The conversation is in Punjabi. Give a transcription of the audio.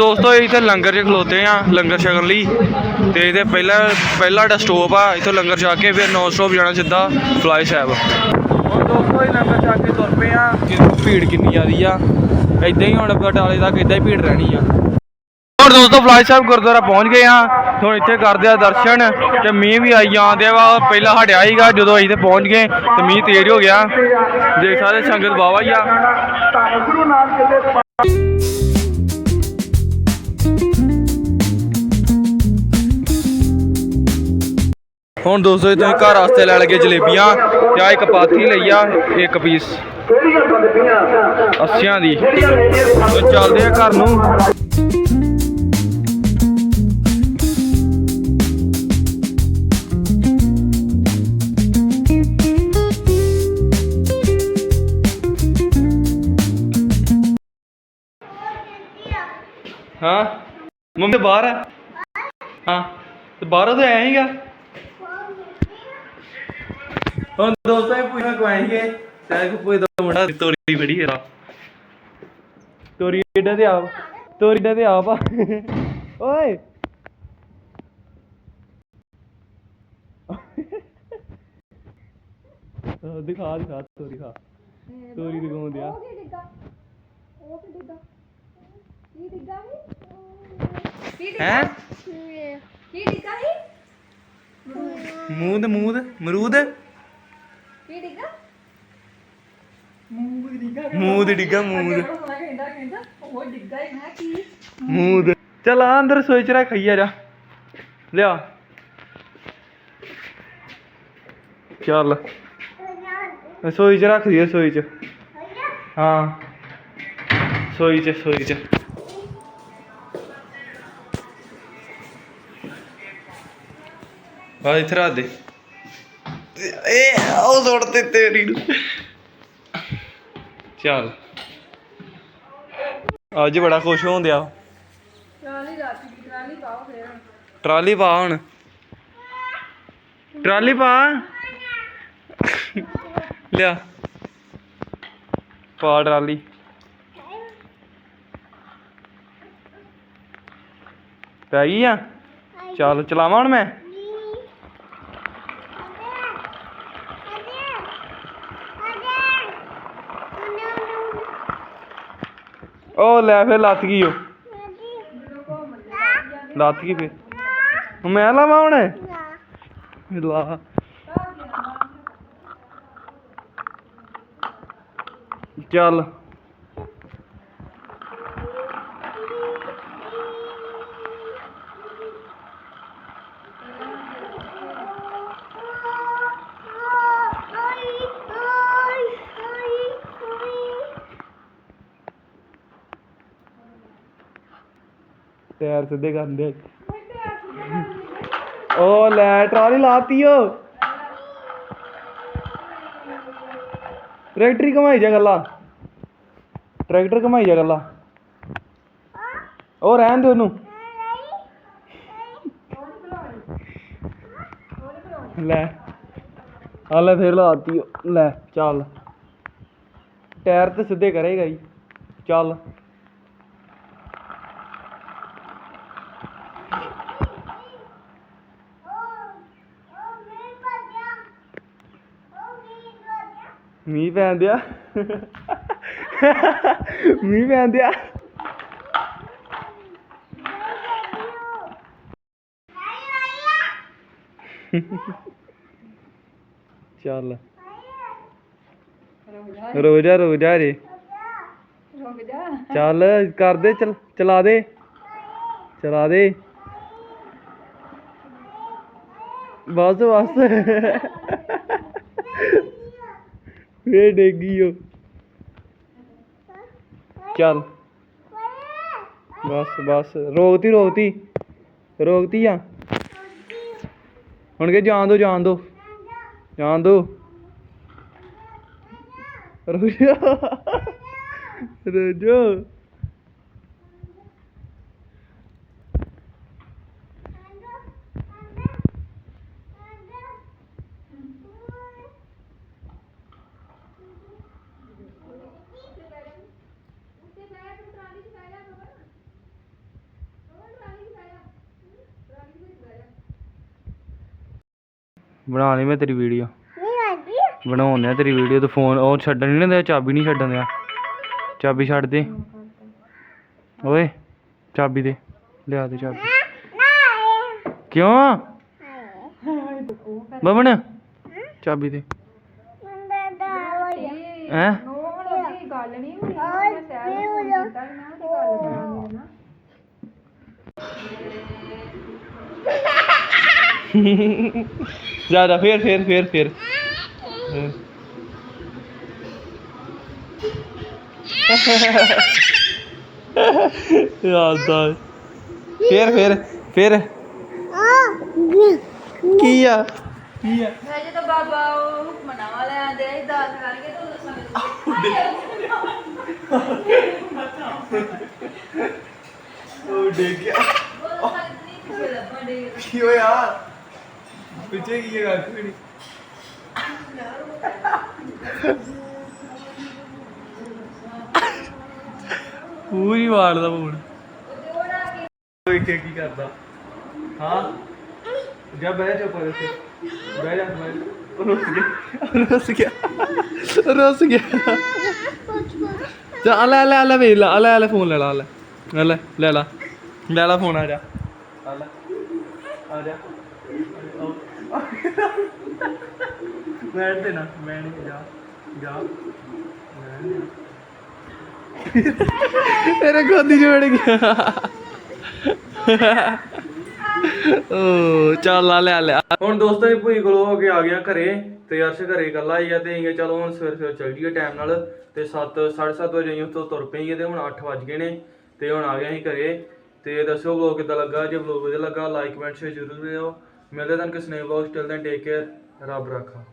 ਦੋਸਤੋ ਇੱਥੇ ਲੰਗਰ 'ਚ ਖਲੋਤੇ ਆ, ਲੰਗਰ ਛਕਣ ਲਈ। ਤੇ ਇਹਦੇ ਪਹਿਲਾ ਪਹਿਲਾ ਸਾਡਾ ਸਟੋਪ ਆ, ਇੱਥੋਂ ਲੰਗਰ ਛਕ ਕੇ ਫਿਰ ਨੌ ਸਟੋਪ ਜਾਣਾ ਸਿੱਧਾ ਫਲਾਈ ਸਾਹਿਬ। ਹੁਣ ਦੋਸਤੋ, ਇਹ ਲੰਗਰ ਛਕ ਕੇ ਤੁਰ ਪਏ ਆ। ਭੀੜ ਕਿੰਨੀ ਜ਼ਿਆਦੀ ਆ। ਇਦਾਂ ਹੀ ਹੁਣ ਬਟਾਲੇ ਤੱਕ ਇਦਾਂ ਹੀ ਭੀੜ ਰਹਿਣੀ ਆ। ਹੁਣ ਦੋਸਤੋ, ਫਲਾਈ ਸਾਹਿਬ ਗੁਰਦੁਆਰਾ ਪਹੁੰਚ ਗਏ ਆ। ਹੁਣ ਇੱਥੇ ਕਰਦੇ ਆ ਦਰਸ਼ਨ ਤੇ ਮੀਂਹ ਵੀ ਆਈ ਜਾਂਦੇ ਵਾ ਪਹਿਲਾਂ ਹਟਿਆ ਸੀਗਾ, ਜਦੋਂ ਅਸੀਂ ਤੇ ਪਹੁੰਚ ਗਏ, ਤੇ ਮੀਂਹ ਤੇਜ਼ ਹੋ ਗਿਆ। ਦੇਖ ਸਾਰੇ ਸੰਗਤ ਵਾਵਾ ਹੀ ਆ। ਗੁਰੂ ਨਾਨਕ ਦੇ ਹੁਣ ਦੋਸਤੋ ਤੁਸੀਂ ਘਰ ਵਾਸਤੇ ਲੈ ਲਗੇ ਜਲੇਬੀਆਂ ਤੇ ਆ ਇੱਕ ਪਾਥੀ ਲਈ ਆ, ਇੱਕ ਪੀਸ ਕਿਹੜੀਆਂ ਬੰਦਗੀਆਂ ਅੱਸਿਆਂ ਦੀ। ਤੇ ਚੱਲਦੇ ਆ ਘਰ ਨੂੰ। ਹਾਂ? ਮੰਮੀ ਬਾਹਰ ਆ? ਹਾਂ। ਤੇ ਬਾਹਰੋਂ ਤਾਂ ਆਇਆ ਹੀਗਾ ਹੁਣ ਦੋਸਤਾਂ ਇਹ ਪੁੱਛਣਾ ਕਵਾਏਂਗੇ ਤੇ ਕੋਈ ਦਾ ਮੁੰਡਾ। ਤੋਰੀ ਬੜੀ ਹੈ ਤੋਰੀ ਏਡਾ ਤੇ ਆਪ ਤੋਰੀ ਏਡਾ ਤੇ ਆਪ ਆ। ਓਏ। ਆਹ ਦਿਖਾ ਦਿਖਾ ਤੋਰੀ ਖਾ ਤੋਰੀ ਦਿਖਾਉਣ ਦਿਆ। ਉਹ ਕੀ ਡਿੱਗਾ? ਉਹ ਕੀ ਡਿੱਗਾ? ਕੀ ਡਿੱਗਾ ਸੀ? ਕੀ ਹੈ? ਕੀ ਡਿੱਗਾ ਸੀ? ਮੂੰਹ ਮੂੰਹ ਮਰੂਦ ਕੀ ਡਿੱਗਾ? ਮੂੰਹ ਦੇ ਡਿੱਗਾ ਮੂੰਹ ਦੇ ਕਹਿੰਦਾ ਕਹਿੰਦਾ ਉਹ ਡਿੱਗਾ ਹੀ ਹੈ ਕੀ? ਮੂੰਹ ਦੇ ਚਲ ਆ ਅੰਦਰ ਸੋਚ ਚ ਰੱਖ ਆ ਜਾ। ਲਿਆ। ਚੱਲ। ਸੋਈ ਚ ਰੱਖ ਦਈਏ ਸੋਈ ਚ। ਹਾਂ। ਸੋਈ ਚ ਸੋਈ ਚ। ਆ ਇੱਥੇ ਰੱਖ ਦੇ। ਏ ਉਹ ਸੁੱਟ ਤੇ ਤੇਰੀ ਨੂੰ। ਚੱਲ। ਅੱਜ ਬੜਾ ਖੁਸ਼ ਹੋਣ ਦਿਆ। ਟਰਾਲੀ ਰਾਤੀ ਦੀ ਟਰਾਲੀ ਪਾਓ ਫੇਰ। ਟਰਾਲੀ ਪਾ ਹੁਣ। ਟਰਾਲੀ ਪਾ। ਲਿਆ। ਪਾ ਟਰਾਲੀ। ਪੈ ਗਈ ਆ? ਚੱਲ ਚਲਾਵਾਂ ਹੁਣ ਮੈਂ। ਉਹ ਲੈ ਫੇ ਲੱਤ ਗਈ ਉਹ? ਲੱਤ ਗਈ ਫੇ ਮੈਂ ਲਾਵਾਂ ਹੁਣ? ਲਾ। ਚੱਲ। ਟਾਇਰ ਸਿੱਧੇ ਕਰਦੇ ਉਹ ਲੈ, ਟਰਾਲੀ ਲਾਤੀ ਓ ਟਰੈਕਟਰ ਹੀ ਜਾ ਗੱਲਾ। ਟਰੈਕਟਰ ਘਮਾਈ ਜਾ ਗੱਲਾ। ਉਹ ਰਹਿਣ ਦੇ ਉਹਨੂੰ। ਲੈ ਹਾਲੇ ਲੈ ਫੇਰ ਲਾਤੀ ਲੈ, ਚੱਲ। ਟਾਇਰ ਤੇ ਸਿੱਧੇ ਕਰੇਗਾ ਜੀ। ਚੱਲ। ਮੀਂਹ ਪੈਣ ਦਿਆ। ਮੀਂਹ ਪੈਣ ਦਿਆ। ਚੱਲ। ਰੋਜਾ ਰੋਜਾ ਰੇ ਰੁਕ ਜਾ ਚੱਲ ਕਰ ਦੇ ਚਲ, ਚਲਾ ਦੇ। ਚਲਾ ਦੇ। ਬਸ ਬਸ। ਵੇ ਡੇਗੀ ਓ। ਚੱਲ। ਬਸ ਬਸ। ਰੋਕਤੀ ਰੋਕਤੀ। ਰੋਕਤੀ ਆ? ਹੁਣ ਕੇ ਜਾਣ ਦੋ ਜਾਣ ਦੋ। ਜਾਣ ਦੋ। ਰੁਜੋ ਰੁਜੋ ਬਣਾ ਲਈ ਮੈਂ ਤੇਰੀ ਵੀਡੀਓ। ਨਹੀਂ ਆਂਦੀ ਬਣਾਉਂਦੇ ਆ ਤੇਰੀ ਵੀਡੀਓ ਤੇ ਫੋਨ ਉਹ ਛੱਡਣ ਨਹੀਂ ਦਿੰਦਾ ਚਾਬੀ ਨਹੀਂ ਛੱਡਣ ਦਿਆ ਚਾਬੀ ਛੱਡ ਦੇ। ਓਏ ਚਾਬੀ ਦੇ ਲਿਆ ਦੇ ਚਾਬੀ। ਕਿਉਂ? ਬਮਣ ਚਾਬੀ ਦੇ। ਹੈ? ਗੱਲ ਨਹੀਂ ਜਾ ਜਾ ਫੇਰ ਫੇਰ ਫੇਰ ਫੇਰ ਯਾਰ ਦਾ ਫੇਰ ਫੇਰ ਫੇਰ ਕੀ ਆ ਕੀ ਆ ਮੈਂ ਜਦੋਂ ਬਾਬਾ ਉਹ ਹੁਕਮਨਾਮਾ ਲੈ ਆਂਦੇ ਸੀ ਦਾਸ ਕਰਕੇ ਤਾਂ ਸਮਝ ਉਹ ਡਿੱਗ ਗਿਆ ਉਹ ਸੰਗਤ ਨਹੀਂ ਪਿੱਛੇ ਲੱਭਣ ਦੇ ਕੀ ਹੋਇਆ ਪਿੱਛੇ ਕੀ ਹੈ ਕੋਈ ਨਹੀਂ ਪੂਰੀ ਮਾਰਦਾ ਫੋਨ ਓਏ ਕੀ ਕਰਦਾ। ਹਾਂ? ਜਾ ਬਹਿ ਜਾ ਪਰ ਉੱਥੇ ਬਹਿ ਜਾ ਬਹਿ ਜਾ। ਉਹ ਰੁੱਸ ਗਿਆ। ਰੁੱਸ ਗਿਆ। ਰੁੱਸ ਗਿਆ। ਜਾ ਲੈ ਲੈ ਲੈ ਵੇ ਲੈ। ਲੈ ਲੈ ਫੋਨ ਲੈ ਲਾ ਲੈ। ਲੈ ਲੈ ਲੈ ਲਾ। ਲੈ ਲਾ ਫੋਨ, ਆ ਜਾ। ਆ ਲੈ। ਆ ਜਾ। ਬੈਠ ਦੇ ਨਾ ਮੈਂ ਨਹੀਂ ਜਾ ਜਾ। ਬੈਠ ਦੇ। ਤੇਰੇ ਗੋਦੀ ਚ ਵੜ ਗਿਆ। ਓ ਚੱਲ ਆ ਲੈ ਲੈ। ਹੁਣ ਦੋਸਤੋ ਇਹ ਭੂਈ ਕੋਲ ਹੋ ਕੇ ਆ ਗਿਆ ਘਰੇ ਤੇ ਅਰਸ਼ ਘਰੇ ਇਕੱਲਾ ਹੀ ਆ ਤੇ ਅਸੀਂ ਕਿਹਾ ਚਲੋ ਹੁਣ ਸਵੇਰ ਸਵੇਰ ਚੱਲ ਜੀਏ ਟਾਈਮ ਨਾਲ ਤੇ 7 7:30 ਵਜੇ ਅਸੀਂ ਉੱਥੋਂ ਤੁਰ ਪਈਏ ਤੇ ਹੁਣ 8 ਵੱਜ ਗਏ ਨੇ ਤੇ ਹੁਣ ਆ ਗਿਆ ਅਸੀਂ ਘਰੇ ਤੇ ਦੱਸੋ ਵਲੋਗ ਕਿੱਦਾਂ ਲੱਗਾ? ਜੇ ਵਲੋਗ ਵਧੀਆ ਲੱਗਾ ਲਾਈਕ ਕਮੈਂਟ ਸ਼ੇਅਰ ਜ਼ਰੂਰ ਦਿਓ ਮਿਲਦੇ ਤਾਂ ਕਿਸ ਨੇ vlog still then take care ਰੱਬ ਰੱਖਾ।